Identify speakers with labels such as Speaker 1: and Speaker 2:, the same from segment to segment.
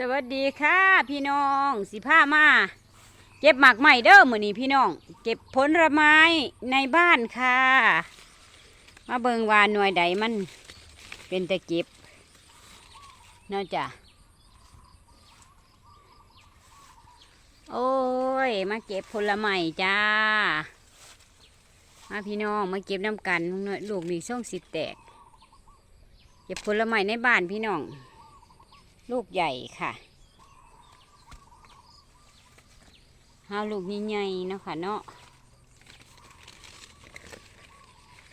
Speaker 1: สวัสดีค่ะพี่น้องสิผ้ามา เก็บหมากใหม่เด้อมือนี้พี่น้อง เก็บผลไม้ในบ้านค่ะ มาเบิงว่าหน่วยใดมัน เป็นตะเก็บเนาะจ้ะโอ้ย มาเก็บผลไม้จ้า มาพี่น้องมาเก็บน้ำกันหน่อยลูกมีช่องสิแตก เก็บผลไม้ในบ้านพี่น้อง ลูกใหญ่ค่ะหาลูกใหญ่ๆนะคะเนาะ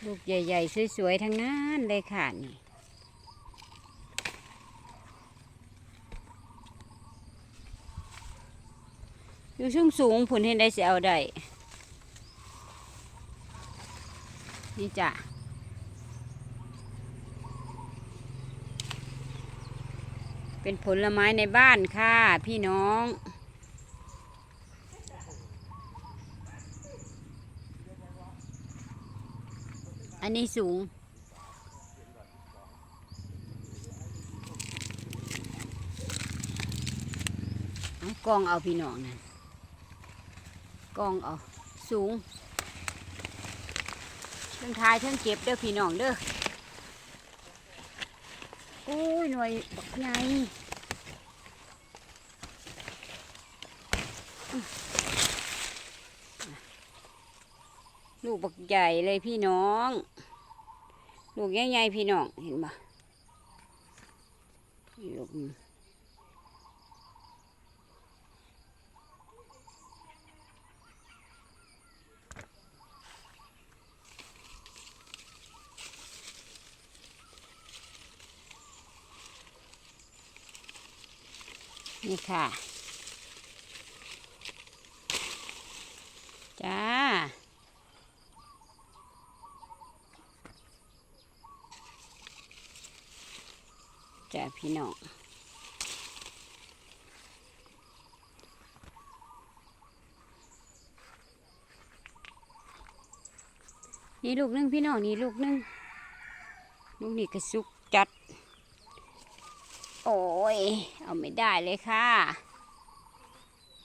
Speaker 1: ลูกใหญ่ ๆ สวย ๆ ทั้งนั้นเลยค่ะนี่อยู่สูงสูงผุนเห็นได้เสียเอาได้ นี่จ้ะ เป็นผลไม้ในบ้านค่ะ พี่น้อง อันนี้สูง กองเอาพี่น้องนั่นกองเอา สูงเทั้งทายเทั้งเก็บเด้อพี่น้องเด้อ โอ้ยหน่วยบักใหญ่ลูกบักใหญ่เลยพี่น้อง ลูกใหญ่ๆพี่น้องเห็นปะลูก นี่ค่ะ จ้า จ้า พี่น้องนี่ลูกนึงพี่น้องนี่ลูกนึงลูกนี่กระซุก โอ้ย เอาไม่ได้เลยค่ะ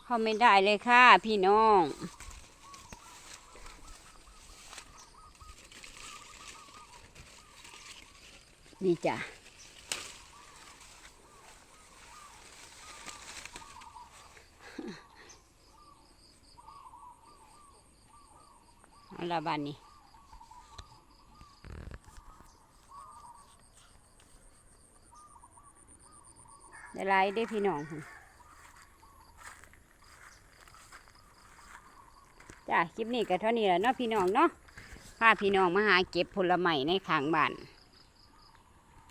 Speaker 1: เขาไม่ได้เลยค่ะพี่น้องนี่จ้ะเอาละบ้านนี้ ได้หลได้พี่น้องจ้าคลิปนี้ก็เท่านี้แหละเนาะพี่น้องเนาะพาพี่น้องมาหาเก็บผลไม้ในข้างบ้าน